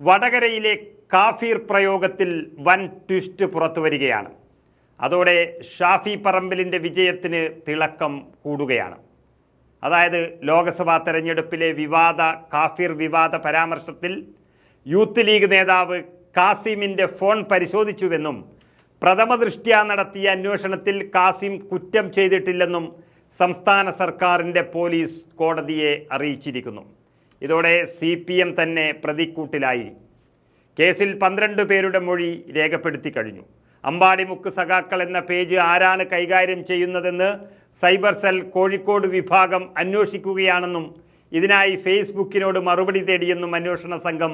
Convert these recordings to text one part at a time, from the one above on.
വടകരയിലെ കാഫീർ പ്രയോഗത്തിൽ വൻ ട്വിസ്റ്റ് പുറത്തു വരികയാണ് അതോടെ ഷാഫി പറമ്പലിന്റെ വിജയത്തിന് തിളക്കം കൂടുകയാണ്. അതായത് ലോക്സഭാ തെരഞ്ഞെടുപ്പിലെ വിവാദ കാഫിർ വിവാദ പരാമർശത്തിൽ യൂത്ത് ലീഗ് നേതാവ് കാസിമിന്റെ ഫോൺ പരിശോധിച്ചുവെന്നും പ്രഥമ ദൃഷ്ട്യാ നടത്തിയ അന്വേഷണത്തിൽ കാസിം കുറ്റം ചെയ്തിട്ടില്ലെന്നും സംസ്ഥാന സർക്കാരിന്റെ പോലീസ് കോടതിയെ അറിയിച്ചിരിക്കുന്നു. ഇതോടെ സി പി എം തന്നെ പ്രതിക്കൂട്ടിലായി. കേസിൽ പന്ത്രണ്ട് പേരുടെ മൊഴി രേഖപ്പെടുത്തി കഴിഞ്ഞു. അമ്പാടിമുക്ക് സഖാക്കൾ എന്ന പേജ് ആരാണ് കൈകാര്യം ചെയ്യുന്നതെന്ന് സൈബർ സെൽ കോഴിക്കോട് വിഭാഗം അന്വേഷിക്കുകയാണെന്നും ഇതിനായി ഫേസ്ബുക്കിനോട് മറുപടി തേടിയെന്നും അന്വേഷണ സംഘം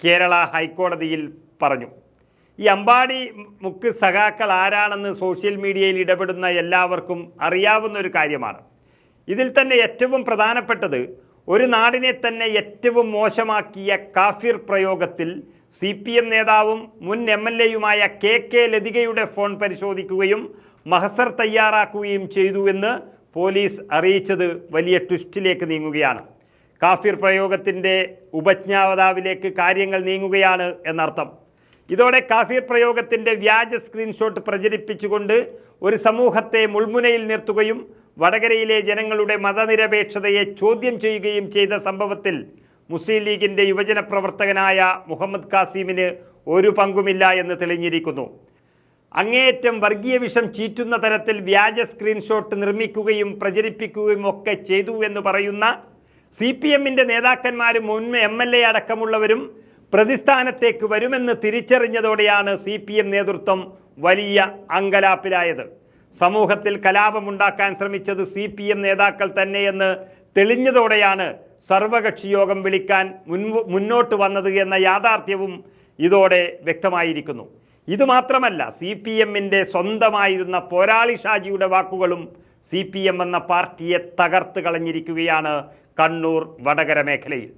കേരള ഹൈക്കോടതിയിൽ പറഞ്ഞു. ഈ അമ്പാടി മുക്ക് സഖാക്കൾ ആരാണെന്ന് സോഷ്യൽ മീഡിയയിൽ ഇടപെടുന്ന എല്ലാവർക്കും അറിയാവുന്ന ഒരു കാര്യമാണ്. ഇതിൽ തന്നെ ഏറ്റവും പ്രധാനപ്പെട്ടത് ഒരു നാടിനെ തന്നെ ഏറ്റവും മോശമാക്കിയ കാഫിർ പ്രയോഗത്തിൽ സി പി എം നേതാവും മുൻ എം എൽ എയുമായ കെ കെ ലതികയുടെ ഫോൺ പരിശോധിക്കുകയും മഹസർ തയ്യാറാക്കുകയും ചെയ്തുവെന്ന് പോലീസ് അറിയിച്ചത് വലിയ ട്വിസ്റ്റിലേക്ക് നീങ്ങുകയാണ്. കാഫിർ പ്രയോഗത്തിന്റെ ഉപജ്ഞാവതാവിലേക്ക് കാര്യങ്ങൾ നീങ്ങുകയാണ് എന്നർത്ഥം. ഇതോടെ കാഫിർ പ്രയോഗത്തിന്റെ വ്യാജ സ്ക്രീൻഷോട്ട് പ്രചരിപ്പിച്ചുകൊണ്ട് ഒരു സമൂഹത്തെ മുൾമുനയിൽ നിർത്തുകയും വടകരയിലെ ജനങ്ങളുടെ മതനിരപേക്ഷതയെ ചോദ്യം ചെയ്യുകയും ചെയ്ത സംഭവത്തിൽ മുസ്ലിം ലീഗിന്റെ യുവജന പ്രവർത്തകനായ മുഹമ്മദ് കാസിമിന് ഒരു പങ്കുമില്ല എന്ന് തെളിഞ്ഞിരിക്കുന്നു. അങ്ങേയറ്റം വർഗീയ വിഷം ചീറ്റുന്ന തരത്തിൽ വ്യാജ സ്ക്രീൻഷോട്ട് നിർമ്മിക്കുകയും പ്രചരിപ്പിക്കുകയും ഒക്കെ ചെയ്തു എന്ന് പറയുന്ന സി പി എമ്മിന്റെ നേതാക്കന്മാരും മുൻ എം എൽ എ അടക്കമുള്ളവരും പ്രതിസ്ഥാനത്തേക്ക് വരുമെന്ന് തിരിച്ചറിഞ്ഞതോടെയാണ് സി പി എം നേതൃത്വം വലിയ അങ്കലാപ്പിലായത്. സമൂഹത്തിൽ കലാപമുണ്ടാക്കാൻ ശ്രമിച്ചത് സി പി എം നേതാക്കൾ തന്നെയെന്ന് തെളിഞ്ഞതോടെയാണ് സർവകക്ഷി യോഗം വിളിക്കാൻ മുൻപ് മുന്നോട്ട് വന്നത് എന്ന യാഥാർത്ഥ്യവും ഇതോടെ വ്യക്തമായിരിക്കുന്നു. ഇതുമാത്രമല്ല സി പി എമ്മിന്റെ സ്വന്തമായിരുന്ന പോരാളി ഷാജിയുടെ വാക്കുകളും സി പി എം എന്ന പാർട്ടിയെ തകർത്ത് കളഞ്ഞിരിക്കുകയാണ് കണ്ണൂർ വടകര മേഖലയിൽ.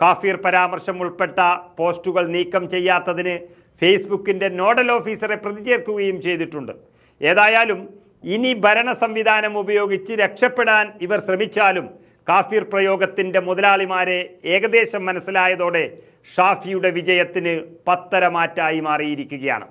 കാഫീർ പരാമർശം ഉൾപ്പെട്ട പോസ്റ്റുകൾ നീക്കം ചെയ്യാത്തതിന് ഫേസ്ബുക്കിന്റെ നോഡൽ ഓഫീസറെ പ്രതിചേർക്കുകയും ചെയ്തിട്ടുണ്ട്. ഏതായാലും ഇനി ഭരണ സംവിധാനം ഉപയോഗിച്ച് രക്ഷപ്പെടാൻ ഇവർ ശ്രമിച്ചാലും കാഫിർ പ്രയോഗത്തിന്റെ മുതലാളിമാരെ ഏകദേശം മനസ്സിലായതോടെ ഷാഫിയുടെ വിജയത്തിന് പത്തരമാറ്റായി മാറിയിരിക്കുകയാണ്.